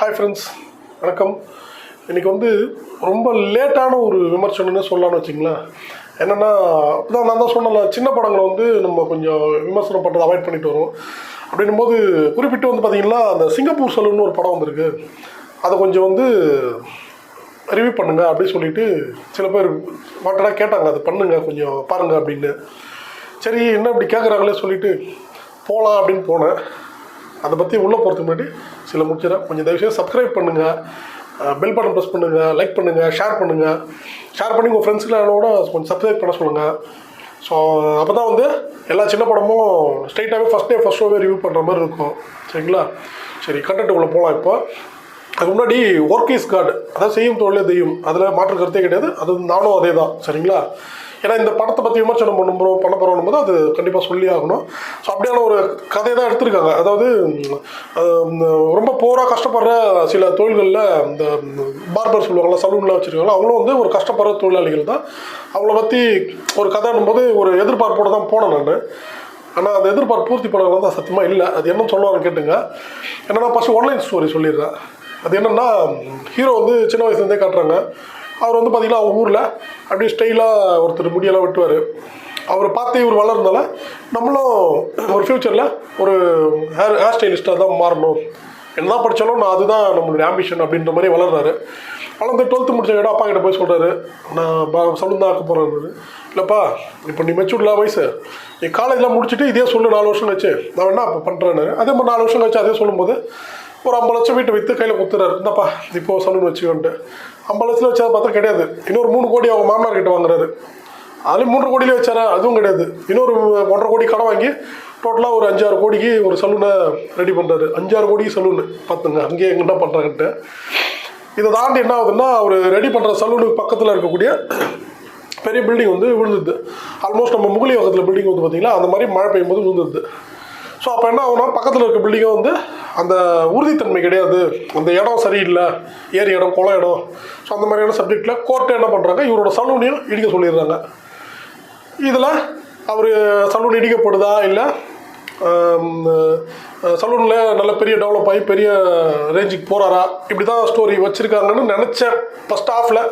Hi friends வணக்கம். இன்றைக்கி வந்து ரொம்ப லேட்டான ஒரு விமர்சனம்னு சொல்லலாம்னு வச்சிங்களேன் என்னென்னா தான் நான் தான் சொன்னல சின்ன படங்களை வந்து நம்ம கொஞ்சம் விமர்சனம் பண்ணுறதை அவாய்ட் பண்ணிட்டு வரோம் அப்படின்னும் போது குறிப்பிட்டு வந்து பார்த்தீங்கன்னா அந்த சிங்கப்பூர் சலூன்னு ஒரு படம் வந்திருக்கு. அதை கொஞ்சம் வந்து ரிவ்யூ பண்ணுங்கள் அப்படின்னு சொல்லிட்டு சில பேர் வாண்டடாக கேட்டாங்க. அது பண்ணுங்கள் கொஞ்சம் பாருங்கள் அப்படின்னு. சரி என்ன இப்படி கேட்குறாங்களே சொல்லிட்டு போகலாம் அப்படின்னு போனேன். அதை பற்றி உள்ளே போகிறதுக்கு முன்னாடி சில முக்கியம் கொஞ்சம் தயவுசெய்து சப்ஸ்கிரைப் பண்ணுங்கள் பெல் பட்டன் ப்ரெஸ் பண்ணுங்கள் லைக் பண்ணுங்கள் ஷேர் பண்ணுங்கள் ஷேர் பண்ணி உங்கள் ஃப்ரெண்ட்ஸ்களோட கொஞ்சம் சப்ஸ்கிரைப் பண்ண சொல்லுங்கள் ஸோ அப்போ தான் வந்து எல்லா சின்ன படமும் ஸ்ட்ரைட்டாகவே ஃபஸ்ட் டே ஃபஸ்ட் ஷோவே ரிவ்யூ பண்ணுற மாதிரி இருக்கும். சரிங்களா? சரி கண்டென்ட் உள்ள போகலாம் இப்போ. அதுக்கு முன்னாடி ஒர்க் இஸ் கார்டு அதாவது செய்யும் தொழிலே தெய்யும் அதில் மாற்று கருத்தே கிடையாது. அது நானும் அதே தான் சரிங்களா? ஏன்னா இந்த படத்தை பற்றி விமர்சனம் பண்ண போகிறோம் பண்ண போகிறோம் போது அது கண்டிப்பாக சொல்லி ஆகணும். ஸோ அப்படியான ஒரு கதையை தான் எடுத்திருக்காங்க. அதாவது ரொம்ப போராக கஷ்டப்படுற சில தொழில்களில் இந்த பார்பர் சொல்லுவாங்கள்ல சலூன்லாம் வச்சுருக்காங்களா அவங்களும் வந்து ஒரு கஷ்டப்படுற தொழிலாளிகள் தான். அவங்கள பற்றி ஒரு கதைன்னும் போது ஒரு எதிர்பார்ப்போடு தான் போனேன் நான். ஆனால் அந்த எதிர்பார்ப்பு பூர்த்தி பண்ணலாம் தான் சத்தியமாக இல்லை. அது என்ன சொல்லுவாங்க கேட்டுங்க. என்னென்னா ஃபஸ்ட்டு ஒன்லைன் ஸ்டோரி சொல்லிடுறேன். அது என்னென்னா ஹீரோ வந்து சின்ன வயசுலேருந்தே காட்டுறாங்க. அவர் வந்து பார்த்திங்கன்னா அவங்க ஊரில் அப்படியே ஸ்டைலாக ஒருத்தர் முடியெல்லாம் வெட்டுவார். அவரை பார்த்து இவர் வளர்றதுனால நம்மளும் ஒரு ஃப்யூச்சரில் ஒரு ஹேர் ஹேர் ஸ்டைலிஸ்ட்டாக தான் மாறணும். என்ன படித்தாலும் நான் அதுதான் நம்மளுடைய ஆம்பிஷன் அப்படின்ற மாதிரி வளர்றாரு. வளர்ந்து டுவெல்த்து முடிச்ச இடம் அப்பா கிட்ட போய் சொல்கிறாரு நான் சலூன் தான் ஆக்க போகிறேன் இல்லைப்பா இப்போ நீ மெச்சூர்ல வயசு. நீ காலேஜ்லாம் முடிச்சுட்டு இதே சொல்லு நாலு வருஷம் கழிச்சு. நான் என்ன இப்போ பண்ணுறேன்னு அதே மாதிரி நாலு வருஷம் கழிச்சு அதே சொல்லும்போது ஒரு ஐம்பது லட்சம் வீட்டை விற்று கையில் கொடுத்துறாரு. இந்தப்பா இப்போ சலூன் வச்சுக்கோன்ட்டு. ஐம்பது லட்சத்தில் வச்சா பார்த்தா கிடையாது. இன்னொரு மூணு கோடி அவங்க மாமனார் கிட்ட வாங்குறாரு. அதுலேயும் மூன்று கோடியிலே வச்சாரா? அதுவும் கிடையாது. இன்னொரு ஒன்றரை கோடி கடை வாங்கி டோட்டலாக ஒரு அஞ்சாறு கோடிக்கு ஒரு சலூனை ரெடி பண்ணுறாரு அஞ்சாறு கோடிக்கு சலூனு பார்த்துங்க அங்கேயே எங்கே என்ன பண்ணுறாங்கன்ட்டு இதை தாண்டி என்ன ஆகுதுன்னா அவர் ரெடி பண்ணுற சலூனுக்கு பக்கத்தில் இருக்கக்கூடிய பெரிய பில்டிங் வந்து விழுந்துது ஆல்மோஸ்ட் நம்ம முகலி பக்கத்தில் பில்டிங் வந்து பார்த்தீங்களா அந்த மாதிரி மழை பெய்யும் போது விழுந்துருது ஸோ அப்போ என்ன ஆகுனா பக்கத்தில் இருக்க பில்டிங்கும் வந்து அந்த உறுதித்தன்மை கிடையாது. அந்த இடம் சரியில்லை. ஏரி இடம் குளம் இடம். ஸோ அந்த மாதிரியான சப்ஜெக்டில் கோர்ட்டை என்ன பண்ணுறாங்க இவரோட சலூனையும் இடிக்க சொல்லிடுறாங்க. இதில் அவர் சலூன் இடிக்கப்படுதா? இல்லை சலூனில் நல்ல பெரிய டெவலப் ஆகி பெரிய ரேஞ்சுக்கு போகிறாரா இப்படி தான் ஸ்டோரி வச்சுருக்காங்கன்னு நினச்சேன். ஃபஸ்ட் ஹாஃபில்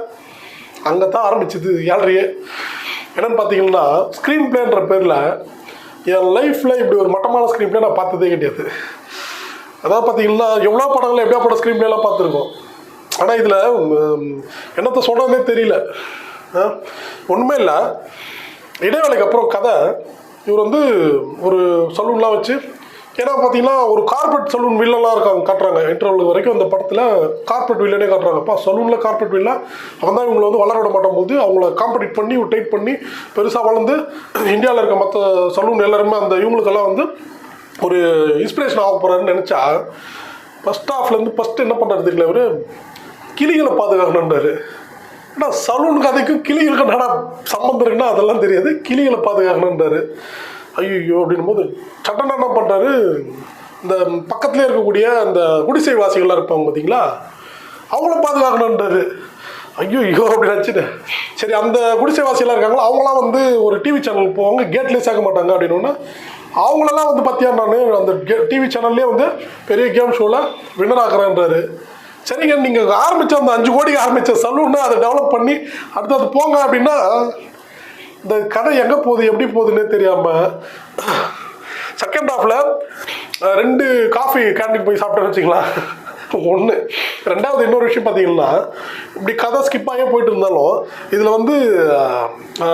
அங்கே தான் ஆரம்பிச்சது ஏழ்றையே என்னென்னு பார்த்தீங்கன்னா ஸ்க்ரீன் பிளேன்ற பேரில் என் லைஃப்பில் இப்படி ஒரு மட்டமான ஸ்க்ரீன் பிளே நான் பார்த்ததே கிடையாது. அதாவது பார்த்தீங்கன்னா எவ்வளோ படங்கள் எப்படியா படம் ஸ்க்ரீன் பிளேலாம் பார்த்துருக்கோம். ஆனால் இதில் என்னத்தை சொல்கிறதே தெரியல. ஒன்றுமே இல்லை. இடைவேளைக்கு அப்புறம் கதை இவர் வந்து ஒரு சலூன்லாம் வச்சு ஏன்னா பார்த்தீங்கன்னா ஒரு கார்பெட் சலூன் வில்லெல்லாம் இருக்காங்க காட்டுறாங்க. இன்டர்வல் வரைக்கும் அந்த படத்தில் கார்பெட் வில்லனே காட்டுறாங்கப்பா. சலூனில் கார்பெட் வில்ல அவன் தான் இவங்களை வந்து வளர விட மாட்டோம் போது அவங்கள காம்படிட் பண்ணி டைட் பண்ணி பெருசாக வளர்ந்து இந்தியாவில் இருக்க மற்ற சலூன் எல்லாருமே அந்த இவங்களுக்கெல்லாம் வந்து ஒரு இன்ஸ்பிரேஷன் ஆக போகிறாருன்னு நினச்சா ஃபஸ்ட் ஹாஃப்லேருந்து ஃபஸ்ட்டு என்ன பண்ணுறது தெரியல இவர்? கிளிகளை பாதுகாக்கணுன்றாரு ஆனால் சலூன் கதைக்கும் கிளிகளுக்கு என்னடா சம்மந்தம் இருக்குன்னா அதெல்லாம் தெரியாது. கிளிகளை பாதுகாக்கணுன்றாரு ஐயோ அப்படின்னும் போது சட்டன் என்ன பண்ணுறாரு இந்த பக்கத்துலேயே இருக்கக்கூடிய அந்த குடிசை வாசிகள்லாம் இருப்பாங்க பார்த்தீங்களா அவங்கள பாதுகாக்கணுன்றாரு ஐயோ ஐயோ அப்படின்னு நினச்சிட்டு. சரி அந்த குடிசை வாசிகளாக இருக்காங்களோ? அவங்களாம் வந்து ஒரு டிவி சேனல் போவாங்க கேட்லேயே சேர்க்க மாட்டாங்க அப்படின்னு அவங்களெல்லாம் வந்து பார்த்தியா நான் அந்த டிவி சேனல்லே வந்து பெரிய கேம் ஷோவில் வின்னர் ஆக்குறேன்றாரு. சரிங்க நீங்கள் ஆரம்பித்த அந்த அஞ்சு கோடிக்கு ஆரம்பித்த சலூன்னு அதை டெவலப் பண்ணி அடுத்து அது போங்க அப்படின்னா இந்த கதை எங்கே போகுது எப்படி போகுதுன்னே தெரியாமல் செகண்ட் ஹாஃபில் ரெண்டு காஃபி கேண்டீன் போய் சாப்பிட்டேன்னு வச்சுக்கலாம் ஒன்று ரெண்டாவது இன்னொரு விஷயம் பார்த்தீங்கன்னா இப்படி கதை ஸ்கிப்பாகவே போயிட்டு இருந்தாலும் இதில் வந்து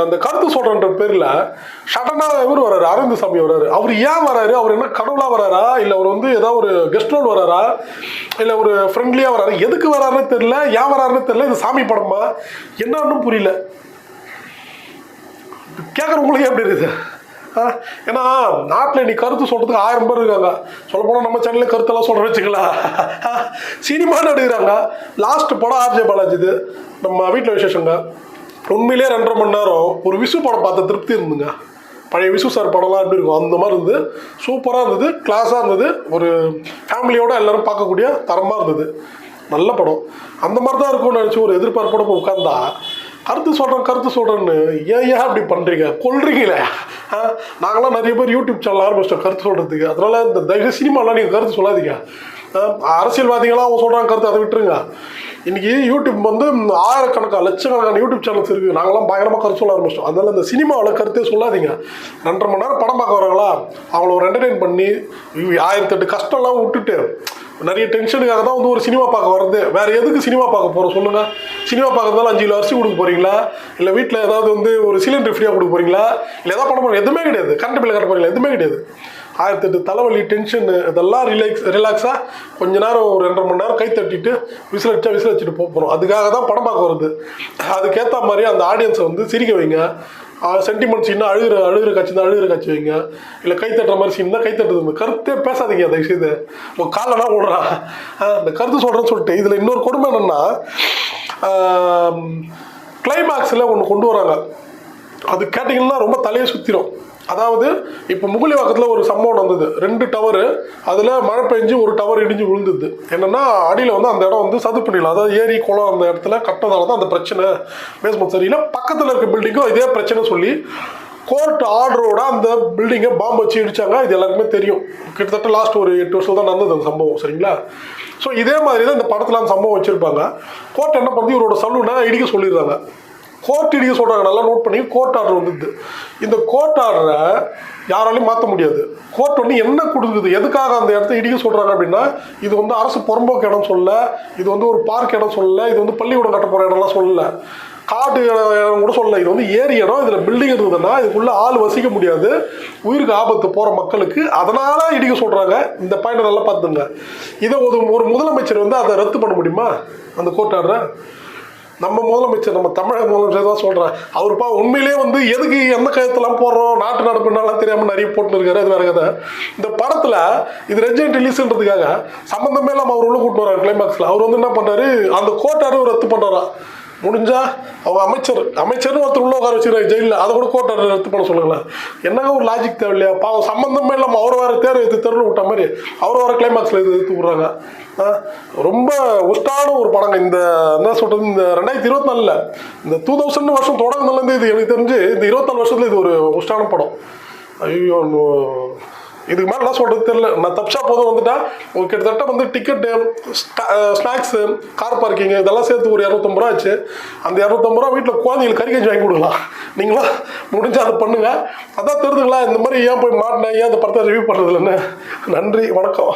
அந்த கருத்து சொல்கிறன்ற பேரில் ஷடனாக இவர் வராரு அரவிந்த் சாமி வராரு. அவர் ஏன் வராரு? அவர் என்ன கடவுளாக வராரா? இல்லை அவர் வந்து ஏதாவது ஒரு கெஸ்ட் ரோல் வராரா? இல்லை ஒரு ஃப்ரெண்ட்லியாக வராரு? எதுக்கு வராருன்னு தெரில ஏன் வராருன்னு தெரில இது சாமி படமா? என்னன்னு புரியல. கேட்குறவங்களுக்கு எப்படி இருக்குது? ஆ, ஏன்னா நாட்டில் நீ கருத்து சொல்கிறதுக்கு ஆயிரம் பேர் இருக்காங்க. சொல்லப்போனால் நம்ம சேனலில் கருத்தெல்லாம் சொல்கிற வச்சுக்கலாம் சினிமா நடிக்கிறாங்க லாஸ்ட் படம் ஆர்ஜே பாலாஜி இது நம்ம வீட்டில் விசேஷங்க. உண்மையிலே ரெண்டரை மணி நேரம் ஒரு விசு படம் பார்த்த திருப்தி இருந்துங்க பழைய விசு சார் படம்லாம் எப்படி இருக்கும்? அந்த மாதிரி இருந்தது. சூப்பராக இருந்தது. கிளாஸாக இருந்தது. ஒரு ஃபேமிலியோடு எல்லோரும் பார்க்கக்கூடிய தரமாக இருந்தது. நல்ல படம். அந்த மாதிரி தான் இருக்கும்னு நினச்சி ஒரு எதிர்பார்ப்போட உட்காந்தா கருத்து சொல்கிறேன் கருத்து சொல்கிறேன்னு ஏன் ஏன் அப்படி பண்ணுறீங்க கொள்றீங்களே நாங்களாம் நிறைய பேர் யூடியூப் சேனல் ஆரம்பிச்சிட்டோம் கருத்து சொல்கிறதுக்கு அதனால் இந்த தயவு சினிமாலாம் நீங்கள் கருத்து சொல்லாதீங்க. அரசியல்வாதிகளாக அவங்க சொல்கிறாங்க கருத்து அதை விட்டுருங்க. இன்றைக்கி யூடியூப் வந்து ஆயிரக்கணக்கான லட்சக்கணக்கான யூடியூப் சேனல்ஸ் இருக்குது நாங்களாம் பயங்கரமாக கருத்து சொல்ல ஆரம்பிச்சிட்டோம். அதனால் இந்த சினிமாவில் கருத்தே சொல்லாதீங்க. ரெண்டரை மணி நேரம் படம் பார்க்க வராங்களா அவங்கள ஒரு என்டர்டெயின் பண்ணி ஆயிரத்தெட்டு கஷ்டம்லாம் விட்டுட்டு நிறைய டென்ஷனுக்காக தான் வந்து ஒரு சினிமா பார்க்க வர்றது. வேற எதுக்கு சினிமா பார்க்க போகிறோம் சொல்லுங்க. சினிமா பார்க்கறதால அஞ்சு கிலோ அரிசி கொடுக்க போறீங்களா? இல்லை வீட்டில் ஏதாவது வந்து ஒரு சிலிண்டர் ஃப்ரீயாக கொடுக்க போறீங்களா? இல்லை ஏதாவது பண்ண போகிறோம் எதுவுமே கிடையாது. கரண்ட் பில் கட்ட போறீங்களா? எதுவுமே கிடையாது. ஆயிரத்தெட்டு தலைவலி டென்ஷன் இதெல்லாம் ரிலாக்ஸ் ரிலாக்ஸாக கொஞ்ச நேரம் ஒரு ரெண்டரை மணி நேரம் கை தட்டிட்டு விசில் அடிச்சா விசில் வச்சுட்டு போக போகிறோம் அதுக்காக தான் படம் பார்க்க வருது அதுக்கேற்ற மாதிரி அந்த ஆடியன்ஸை வந்து சிரிக்க வைங்க. சென்டிமெண்ட் சீனா அழுகிற அழுகிற காட்சி தான் அழுகிற காட்சி வைங்க. இல்லை கை தட்டுற மாதிரி சீன் தான் கை தட்டுறது கருத்தே பேசாதீங்க அந்த விஷயத்தை உங்கள் காலனா ஓடுறா. அந்த கருத்து சொல்கிறேன்னு சொல்லிட்டு இதில் இன்னொரு கொடுமை என்னென்னா கிளைமேக்ஸில் ஒன்று கொண்டு வராங்க. அது கேட்டிங்கன்னா ரொம்ப தலையை சுற்றிடும் அதாவது இப்போ முகலிவாக்கத்தில் ஒரு சம்பவம் வந்தது ரெண்டு டவரு அதில் மழை பெஞ்சு ஒரு டவர் இடிஞ்சு விழுந்தது. என்னென்னா அடியில் வந்து அந்த இடம் வந்து சதுப்பு நிலம் அதாவது ஏரி குளம் அந்த இடத்துல கட்டினதால தான் அந்த பிரச்சனை பேஸ்மெண்ட் சரியில்லை பக்கத்தில் இருக்க பில்டிங்கும் இதே பிரச்சனை சொல்லி கோர்ட் ஆர்டரோட அந்த பில்டிங்கை பாம்பு வச்சு இடிச்சாங்க. இது எல்லாருக்குமே தெரியும். கிட்டத்தட்ட லாஸ்ட் ஒரு எட்டு வருஷம் தான் நடந்தது அந்த சம்பவம் சரிங்களா? ஸோ இதே மாதிரி தான் இந்த படத்தில் அந்த சம்பவம் வச்சுருப்பாங்க. கோர்ட் என்ன பண்ணுறது இவரோட சலூனை இடிக்க சொல்லிடுறாங்க. கோர்ட் இடிக்க சொல்கிறாங்க நல்லா நோட் பண்ணி கோர்ட் ஆர்டர் வந்துது. இந்த கோர்ட் ஆர்டரை யாராலையும் மாற்ற முடியாது. கோர்ட் வந்து என்ன கொடுக்குது? எதுக்காக அந்த இடத்த இடிக்க சொல்கிறாங்க அப்படின்னா இது வந்து அரசு புறம்போக்கு இடம் சொல்ல இது வந்து ஒரு பார்க் இடம் சொல்ல இது வந்து பள்ளிக்கூடம் கட்ட போகிற இடம்லாம் சொல்லலை. காட்டு இடம் கூட சொல்லலை. இது வந்து ஏரி இடம். இதில் பில்டிங் இருந்ததுன்னா இதுக்குள்ளே ஆள் வசிக்க முடியாது. உயிருக்கு ஆபத்து போகிற மக்களுக்கு. அதனால் இடிக்க சொல்கிறாங்க இந்த பாயிண்ட் நல்லா பார்த்துங்க. இதை ஒரு ஒரு முதலமைச்சர் வந்து அதை ரத்து பண்ண முடியுமா? அந்த கோர்ட் ஆர்டரை நம்ம முதலமைச்சர் நம்ம தமிழக முதலமைச்சர் தான் சொல்கிறேன் அவருப்பா உண்மையிலேயே வந்து எதுக்கு எந்த கயத்தெல்லாம் போடுறோம்? நாட்டு நடப்புனாலாம் தெரியாமல் நிறைய போட்டுன்னு இருக்காரு அது வேறு கதை. இந்த படத்தில் இது ரெஜென்ட் ரிலீஸ்ன்றதுக்காக சம்மந்தமே இல்லாமல் அவர் உள்ள கூட்டு வர்றாரு கிளைமேக்ஸில் அவர் வந்து என்ன பண்ணுறாரு அந்த கோட்டாரும் ரத்து பண்ணுறாரா முடிஞ்சா அவங்க அமைச்சர் அமைச்சர்னு ஒருத்தர் உள்ள உட்கார வச்சுருக்காரு ஜெயிலில். அதை கூட கோட்டை ரத்து பண்ண சொல்லுங்களேன். என்னங்க ஒரு லாஜிக் தேவை இல்லையா பாவம் சம்மந்தமே இல்லாமல் அவர் வேறு தேர்வு எடுத்து தெருவில் விட்ட மாதிரி அவர் வேறு கிளைமேக்ஸில் இது எடுத்து விட்றாங்க. ரொம்ப ஒஸ்டான ஒரு படங்க. இந்த என்ன சொல்கிறது இந்த ரெண்டாயிரத்தி இருபத்தி நாலில் இந்த டூ தௌசண்ட் வருஷம் தொடங்குனதுலேருந்து இது எனக்கு தெரிஞ்சு இந்த இருபத்தாலு வருஷத்தில் இது ஒரு ஒஸ்டான படம். ஐயோ இதுக்கு மேலே என்ன சொல்கிறது தெரியல. நான் தப்ஷா போதும் வந்துட்டா. ஒரு கிட்டத்தட்ட வந்து டிக்கெட்டு ஸ்நாக்ஸு கார் பார்க்கிங் இதெல்லாம் சேர்த்து ஒரு இரநூத்தம்பது ரூபா ஆச்சு. அந்த இரநூத்தம்பது ரூபா வீட்டில் குழந்தைங்களுக்கு கறிக்கஞ்சி வாங்கி கொடுக்கலாம். நீங்களா? முடிஞ்சால் அதை பண்ணுங்க. அதான் தெரிஞ்சுங்களா இந்த மாதிரி ஏன் போய் மாட்டினேன்? ஏன் அந்த படத்தை ரிவ்யூ பண்ணுறதில்லன்னு நன்றி வணக்கம்.